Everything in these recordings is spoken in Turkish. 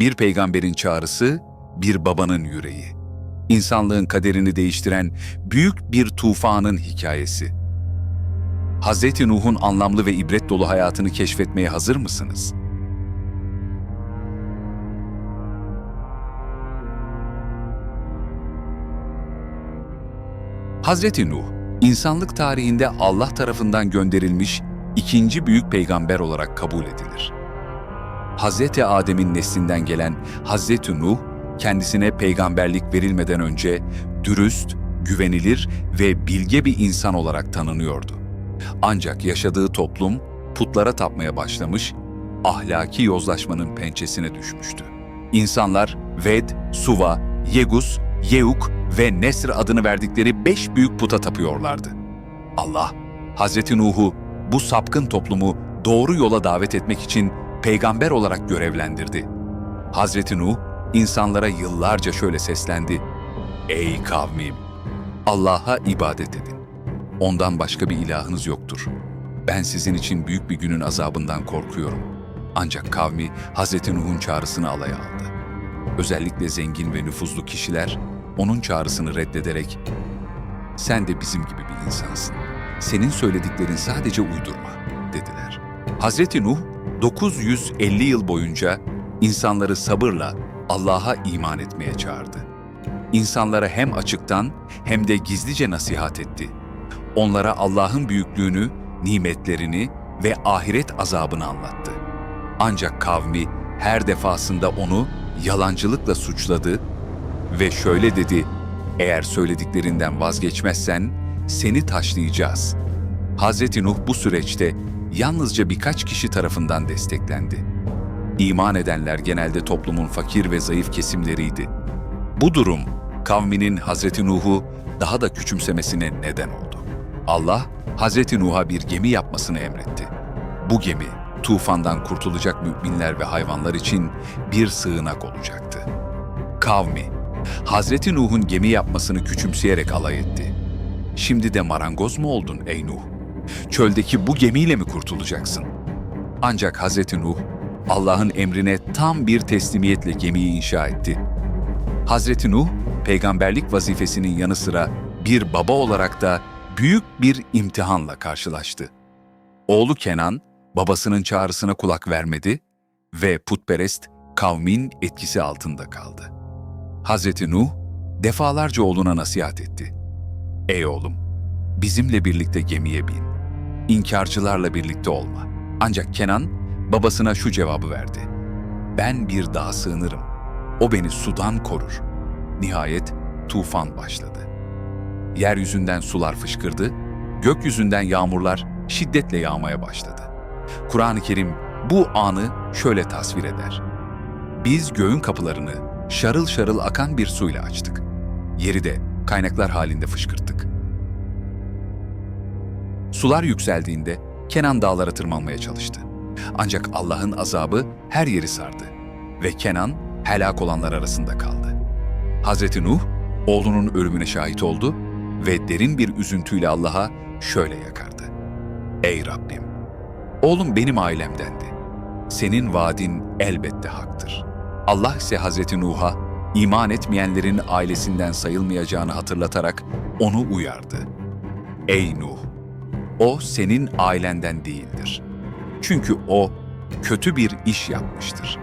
Bir peygamberin çağrısı, bir babanın yüreği. İnsanlığın kaderini değiştiren büyük bir tufanın hikayesi. Hz. Nuh'un anlamlı ve ibret dolu hayatını keşfetmeye hazır mısınız? Hz. Nuh, insanlık tarihinde Allah tarafından gönderilmiş ikinci büyük peygamber olarak kabul edilir. Hz. Adem'in neslinden gelen Hz. Nuh, kendisine peygamberlik verilmeden önce dürüst, güvenilir ve bilge bir insan olarak tanınıyordu. Ancak yaşadığı toplum putlara tapmaya başlamış, ahlaki yozlaşmanın pençesine düşmüştü. İnsanlar Ved, Suva, Yegus, Yeuk ve Nesr adını verdikleri beş büyük puta tapıyorlardı. Allah, Hz. Nuh'u bu sapkın toplumu doğru yola davet etmek için peygamber olarak görevlendirdi. Hz. Nuh, insanlara yıllarca şöyle seslendi. Ey kavmim! Allah'a ibadet edin. Ondan başka bir ilahınız yoktur. Ben sizin için büyük bir günün azabından korkuyorum. Ancak kavmi Hz. Nuh'un çağrısını alaya aldı. Özellikle zengin ve nüfuzlu kişiler onun çağrısını reddederek sen de bizim gibi bir insansın. Senin söylediklerin sadece uydurma, dediler. Hazreti Nuh, 950 yıl boyunca insanları sabırla Allah'a iman etmeye çağırdı. İnsanlara hem açıktan hem de gizlice nasihat etti. Onlara Allah'ın büyüklüğünü, nimetlerini ve ahiret azabını anlattı. Ancak kavmi her defasında onu yalancılıkla suçladı ve şöyle dedi, eğer söylediklerinden vazgeçmezsen seni taşlayacağız. Hazreti Nuh bu süreçte yalnızca birkaç kişi tarafından desteklendi. İman edenler genelde toplumun fakir ve zayıf kesimleriydi. Bu durum kavminin Hazreti Nuh'u daha da küçümsemesine neden oldu. Allah Hazreti Nuh'a bir gemi yapmasını emretti. Bu gemi tufandan kurtulacak müminler ve hayvanlar için bir sığınak olacaktı. Kavmi Hazreti Nuh'un gemi yapmasını küçümseyerek alay etti. Şimdi de marangoz mu oldun ey Nuh? Çöldeki bu gemiyle mi kurtulacaksın? Ancak Hazreti Nuh, Allah'ın emrine tam bir teslimiyetle gemiyi inşa etti. Hazreti Nuh, peygamberlik vazifesinin yanı sıra bir baba olarak da büyük bir imtihanla karşılaştı. Oğlu Kenan, babasının çağrısına kulak vermedi ve putperest kavmin etkisi altında kaldı. Hazreti Nuh defalarca oğluna nasihat etti. Ey oğlum, bizimle birlikte gemiye bin. İnkarcılarla birlikte olma. Ancak Kenan babasına şu cevabı verdi. Ben bir dağa sığınırım. O beni sudan korur. Nihayet tufan başladı. Yeryüzünden sular fışkırdı, gökyüzünden yağmurlar şiddetle yağmaya başladı. Kur'an-ı Kerim bu anı şöyle tasvir eder. Biz göğün kapılarını şarıl şarıl akan bir suyla açtık. Yeri de kaynaklar halinde fışkırttık. Sular yükseldiğinde Kenan dağlara tırmanmaya çalıştı. Ancak Allah'ın azabı her yeri sardı ve Kenan helak olanlar arasında kaldı. Hazreti Nuh oğlunun ölümüne şahit oldu ve derin bir üzüntüyle Allah'a şöyle yakardı. Ey Rabbim! Oğlum benim ailemdendi. Senin vaadin elbette haktır. Allah ise Hazreti Nuh'a iman etmeyenlerin ailesinden sayılmayacağını hatırlatarak onu uyardı. Ey Nuh! O senin ailenden değildir. Çünkü o kötü bir iş yapmıştır.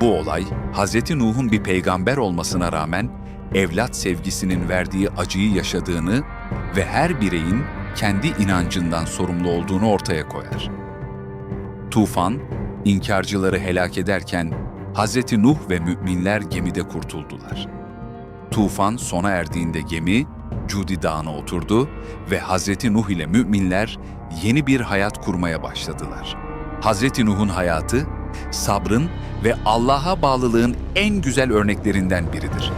Bu olay Hz. Nuh'un bir peygamber olmasına rağmen evlat sevgisinin verdiği acıyı yaşadığını ve her bireyin kendi inancından sorumlu olduğunu ortaya koyar. Tufan, inkarcıları helak ederken Hz. Nuh ve müminler gemide kurtuldular. Tufan sona erdiğinde gemi Cudi Dağı'na oturdu ve Hz. Nuh ile müminler yeni bir hayat kurmaya başladılar. Hz. Nuh'un hayatı, sabrın ve Allah'a bağlılığın en güzel örneklerinden biridir.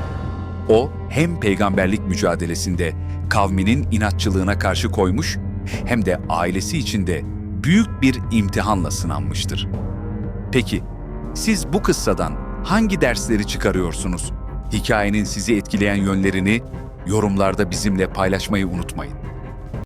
O hem peygamberlik mücadelesinde kavminin inatçılığına karşı koymuş hem de ailesi içinde büyük bir imtihanla sınanmıştır. Peki siz bu kıssadan hangi dersleri çıkarıyorsunuz? Hikayenin sizi etkileyen yönlerini yorumlarda bizimle paylaşmayı unutmayın.